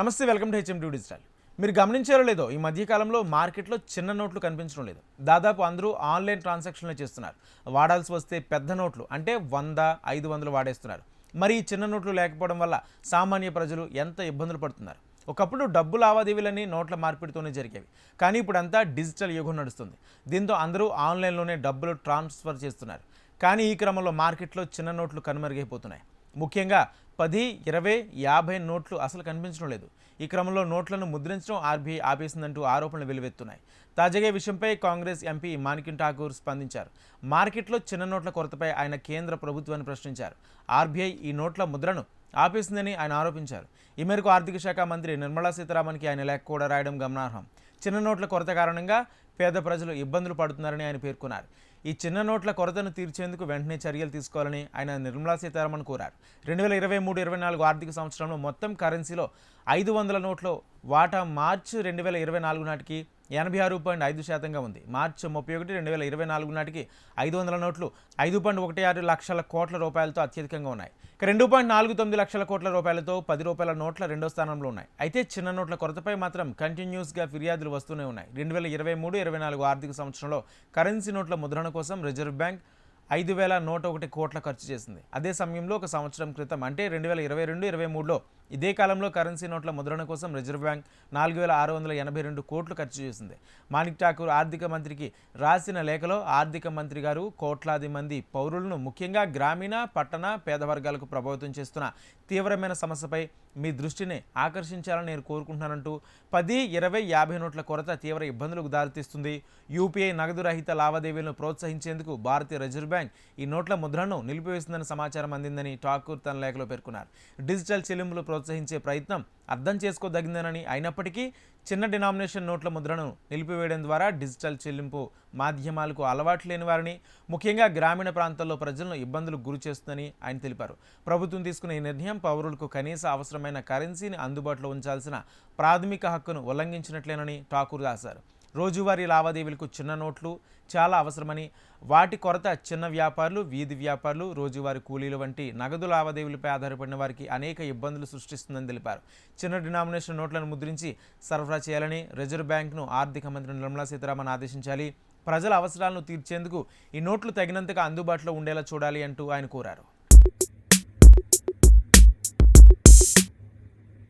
నమస్తే welcome to HM two digital. మీరు గమనించారో లేదో ఈ మధ్యకాలంలో మార్కెట్లో చిన్న నోట్లు కనిపించడం లేదు. దాదాపు అందరూ ఆన్లైన్ ట్రాన్సాక్షన్లు చేస్తున్నారు. వాడాల్సి వస్తే పెద్ద నోట్లు అంటే వంద ఐదు వందలు వాడేస్తున్నారు. మరి ఈ చిన్న నోట్లు లేకపోవడం వల్ల సామాన్య ప్రజలు ఎంత ఇబ్బందులు పడుతున్నారు? ఒకప్పుడు డబ్బు లావాదేవీలన్నీ నోట్ల మార్పిడితోనే జరిగేవి. కానీ ఇప్పుడంతా డిజిటల్ యుగం నడుస్తుంది. దీంతో అందరూ ఆన్లైన్లోనే డబ్బులు ట్రాన్స్ఫర్ చేస్తున్నారు. కానీ ఈ క్రమంలో మార్కెట్లో చిన్న నోట్లు కనుమరుగైపోతున్నాయి. ముఖ్యంగా పది ఇరవై యాభై నోట్లు అసలు కనిపించడం లేదు. ఈ క్రమంలో నోట్లను ముద్రించడం ఆర్బీఐ ఆపేసిందంటూ ఆరోపణలు వెలువెత్తున్నాయి. తాజాగా ఈ విషయంపై కాంగ్రెస్ ఎంపీ మాణిక్యం ఠాకూర్ స్పందించారు. మార్కెట్లో చిన్న నోట్ల కొరతపై ఆయన కేంద్ర ప్రభుత్వాన్ని ప్రశ్నించారు. ఆర్బీఐ ఈ నోట్ల ముద్రను ఆపేసిందని ఆయన ఆరోపించారు. ఈ మేరకు ఆర్థిక శాఖ మంత్రి నిర్మలా సీతారామన్కి ఆయన లేఖ కూడా రాయడం గమనార్హం. చిన్న నోట్ల కొరత కారణంగా పేద ప్రజలు ఇబ్బందులు పడుతున్నారని ఆయన పేర్కొన్నారు. ఈ చిన్న నోట్ల కొరతను తీర్చేందుకు వెంటనే చర్యలు తీసుకోవాలని ఆయన నిర్మలా సీతారామన్ కోరారు. రెండు వేల ఇరవై మూడు ఇరవై నాలుగు ఆర్థిక సంవత్సరంలో మొత్తం కరెన్సీలో ఐదు వందల నోట్లో వాటా మార్చి రెండు వేల ఇరవై నాలుగు నాటికి ఎనభై ఆరు పాయింట్ ఐదు శాతంగా ఉంది. మార్చి ముప్పై ఒకటి రెండు వేల ఇరవై నాలుగు నాటికి ఐదు వందల నోట్లు ఐదు పాయింట్ ఒకటి ఆరు లక్షల కోట్ల రూపాయలతో అత్యధికంగా ఉన్నాయి. ఇక రెండు పాయింట్ నాలుగు తొమ్మిది లక్షల కోట్ల రూపాయలతో పది రూపాయల నోట్ల రెండో స్థానంలో ఉన్నాయి. అయితే చిన్న నోట్ల కొరతపై మాత్రం కంటిన్యూస్గా ఫిర్యాదులు వస్తూనే ఉన్నాయి. రెండు వేల ఇరవై మూడు ఇరవై నాలుగు ఆర్థిక సంవత్సరంలో కరెన్సీ నోట్ల ముద్రణ కోసం రిజర్వ్ బ్యాంక్ ఐదు వేల నూట ఒకటి కోట్ల ఖర్చు చేసింది. అదే సమయంలో ఒక సంవత్సరం క్రితం అంటే రెండు వేల ఇరవై రెండు ఇరవై మూడులో ఇదే కాలంలో కరెన్సీ నోట్ల ముద్రణ కోసం రిజర్వ్ బ్యాంక్ నాలుగు వేల ఆరు వందల ఎనభై రెండు కోట్లు ఖర్చు చేసింది. మాణిక్ ఠాకూర్ ఆర్థిక మంత్రికి రాసిన లేఖలో ఆర్థిక మంత్రి గారు కోట్లాది మంది పౌరులను ముఖ్యంగా గ్రామీణ పట్టణ పేద వర్గాలకు ప్రభావితం చేస్తున్న తీవ్రమైన సమస్యపై మీ దృష్టిని ఆకర్షించాలని నేను కోరుకుంటున్నానంటూ పది ఇరవై యాభై నోట్ల కొరత తీవ్ర ఇబ్బందులకు దారితీస్తుంది. యూపీఐ నగదు రహిత లావాదేవీలను ప్రోత్సహించేందుకు భారతీయ రిజర్వ్ బ్యాంక్ ఈ నోట్ల ముద్రను నిలిపివేసిందని సమాచారం అందిందని ఠాకూర్ తన లేఖలో పేర్కొన్నారు. డిజిటల్ చెల్లింపులు ప్రోత్సహించే ప్రయత్నం అర్థం చేసుకోదగిందేనని అయినప్పటికీ చిన్న డినామినేషన్ నోట్ల ముద్రను నిలిపివేయడం ద్వారా డిజిటల్ చెల్లింపు మాధ్యమాలకు అలవాటు లేని వారిని ముఖ్యంగా గ్రామీణ ప్రాంతాల్లో ప్రజలను ఇబ్బందులు గురి చేస్తుందని ఆయన తెలిపారు. ప్రభుత్వం తీసుకున్న ఈ నిర్ణయం పౌరులకు కనీస అవసరమైన కరెన్సీని అందుబాటులో ఉంచాల్సిన ప్రాథమిక హక్కును ఉల్లంఘించినట్లేనని ఠాకూర్ రాశారు రోజువారీ లావాదేవీలకు చిన్న నోట్లు చాలా అవసరమని వాటి కొరత చిన్న వ్యాపారులు వీధి వ్యాపారులు రోజువారీ కూలీలు వంటి నగదు లావాదేవీలపై ఆధారపడిన వారికి అనేక ఇబ్బందులు సృష్టిస్తుందని తెలిపారు. చిన్న డినామినేషన్ నోట్లను ముద్రించి సరఫరా చేయాలని రిజర్వ్ బ్యాంక్ను ఆర్థిక మంత్రి నిర్మలా సీతారామన్ ఆదేశించాలి. ప్రజల అవసరాలను తీర్చేందుకు ఈ నోట్లు తగినంతగా అందుబాటులో ఉండేలా చూడాలి అంటూ ఆయన కోరారు.